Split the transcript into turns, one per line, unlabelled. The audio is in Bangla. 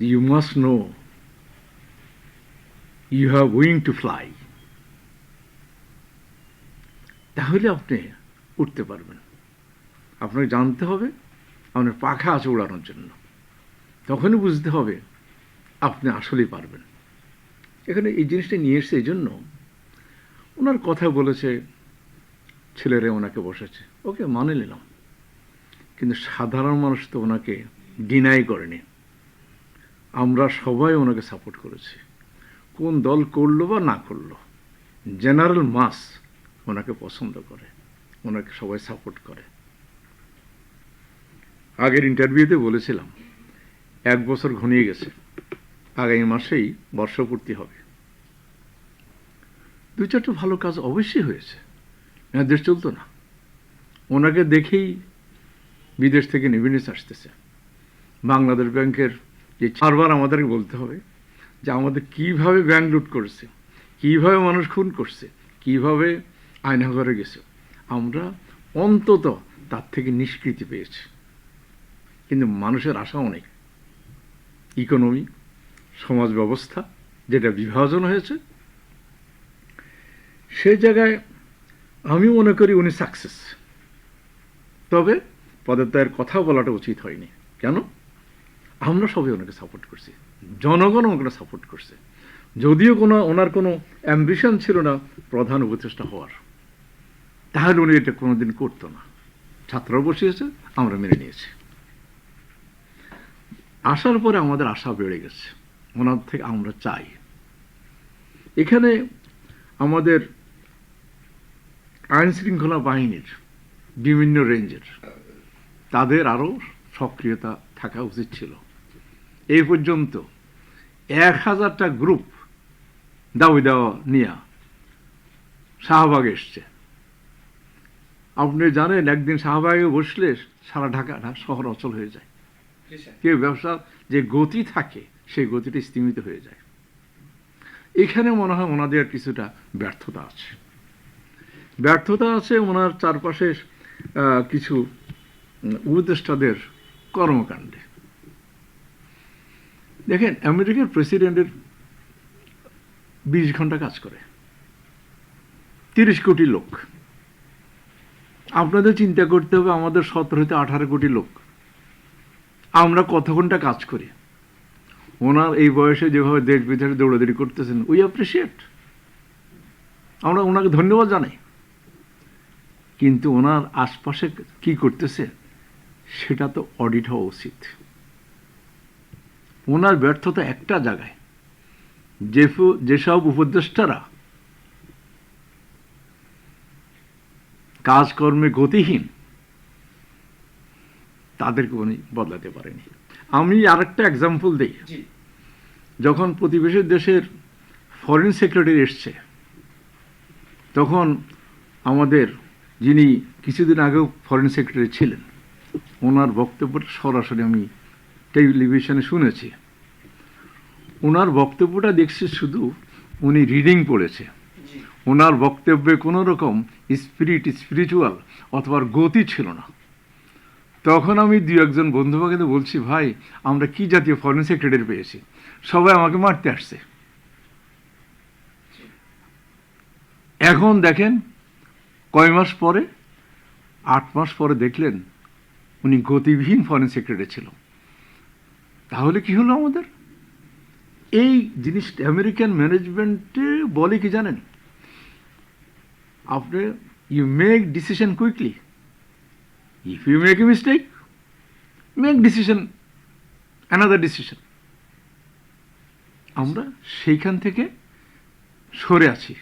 you must know, you have wing to fly. তাহলে আপনি উঠতে পারবেন। আপনাকে জানতে হবে, আপনার পাখা আছে উড়ানোর জন্য। তখনই বুঝতে হবে, আপনি আসলেই পারবেন। এখানে এই জিনিসটা নিয়ে এসছে এই জন্য, ওনার কথা বলেছে, ছেলেরা ওনাকে বসেছে। ওকে মানে নিলাম। কিন্তু সাধারণ মানুষ তো ওনাকে ডিনাই করেনি। আমরা সবাই ওনাকে সাপোর্ট করেছি। কোন দল করল বা না করল, জেনারেল মাস ওনাকে পছন্দ করে, ওনাকে সবাই সাপোর্ট করে। আগের ইন্টারভিউতে বলেছিলাম, এক বছর ঘনিয়ে গেছে, আগামী মাসেই বর্ষপূর্তি হবে। দু চারটে ভালো কাজ অবশ্যই হয়েছে দেশ চলতো না। ওনাকে দেখেই বিদেশ থেকে নিবিনিস আসতেছে। বাংলাদেশ ব্যাংকের যে চারবার আমাদেরকে বলতে হবে যে আমাদের কীভাবে ব্যাংক লুট করেছে, কীভাবে মানুষ খুন করছে, কীভাবে আয়নাঘরে গেছে, আমরা অন্তত তার থেকে নিষ্কৃতি পেয়েছি। কিন্তু মানুষের আশা অনেক। ইকোনমি, সমাজ ব্যবস্থা, যেটা বিভাজন হয়েছে, সে জায়গায় আমি মনে করি উনি সাকসেস তবে পদত্যাগের কথা বলাটা উচিত হয়নি। কেন? আমরা সবাই ওনাকে সাপোর্ট করছি। জনগণ ওনাকে সাপোর্ট করছে। যদিও কোনো, ওনার কোনো অ্যাম্বিশন ছিল না প্রধান উপদেষ্টা হওয়ার। তাহলে উনি এটা কোনোদিন করতো না। ছাত্ররা বসিয়েছে, আমরা মেনে নিয়েছি। আসার পরে আমাদের আশা বেড়ে গেছে। ওনার থেকে আমরা চাই। এখানে আমাদের আইন শৃঙ্খলা বাহিনীর বিভিন্ন রেঞ্জের তাদের আরও সক্রিয়তা থাকা উচিত ছিল। এই পর্যন্ত এক হাজারটা গ্রুপ দাবি দেওয়া নিয়ে শাহবাগ এসছে। আপনি জানেন একদিন শাহবাগে বসলে সারা ঢাকা শহর অচল হয়ে যায়। কেউ ব্যবসা যে গতি থাকে সেই গতিটি স্তীমিত হয়ে যায়। এখানে মনে হয় ওনাদের কিছুটা ব্যর্থতা আছে। ব্যর্থতা আছে ওনার চারপাশে আহ, কিছু উপদেষ্টাদের কর্মকাণ্ডে। দেখেন, আমেরিকার প্রেসিডেন্টের বিশ ঘণ্টা কাজ করে। তিরিশ কোটি লোক। আপনাদের চিন্তা করতে হবে, আমাদের সতেরো হতে আঠারো কোটি লোক। আমরা কত ঘণ্টা কাজ করি? ওনার এই বয়সে যেভাবে দেশ বিদেশে দৌড়াদৌড়ি করতেছেন উই অ্যাপ্রিসিয়েট আমরা ওনাকে ধন্যবাদ জানাই। কিন্তু ওনার আশপাশে কি করতেছে, সেটা তো অডিট হওয়া উচিত। ওনার ব্যর্থতা একটা জায়গায়। যে যেসব উপদেষ্টারা কাজকর্মে গতিহীন তাদেরকে উনি বদলাতে পারেনি আমি আরেকটা এক্সাম্পল দিই। যখন প্রতিবেশী দেশের ফরেন সেক্রেটারি এসছে তখন আমাদের যিনি কিছুদিন আগেও ফরেন সেক্রেটারি ছিলেন ওনার বক্তব্যটা সরাসরি আমি টেলিভিশনে শুনেছি। ওনার বক্তব্যটা দেখছি শুধু উনি রিডিং পড়েছে। ওনার বক্তব্যে কোনো রকম স্পিরিট স্পিরিচুয়াল অথবা গতি ছিল না। তখন আমি দু একজন বন্ধুবাকে বলছি ভাই আমরা কি জাতীয় ফরেন সেক্রেটারি পেয়েছি? সবাই আমাকে মারতে আসছে। এখন দেখেন কয় মাস পরে? আট মাস পরে দেখলেন উনি গতিবিহীন ফরেন সেক্রেটারি ছিল। তাহলে কি হলো আমাদের? এই জিনিসটা আমেরিকান ম্যানেজমেন্টে বলে কি জানেন? আপনি you make decision quickly if you make a mistake make decision another decision আমরা সেইখান থেকে সরে আছি।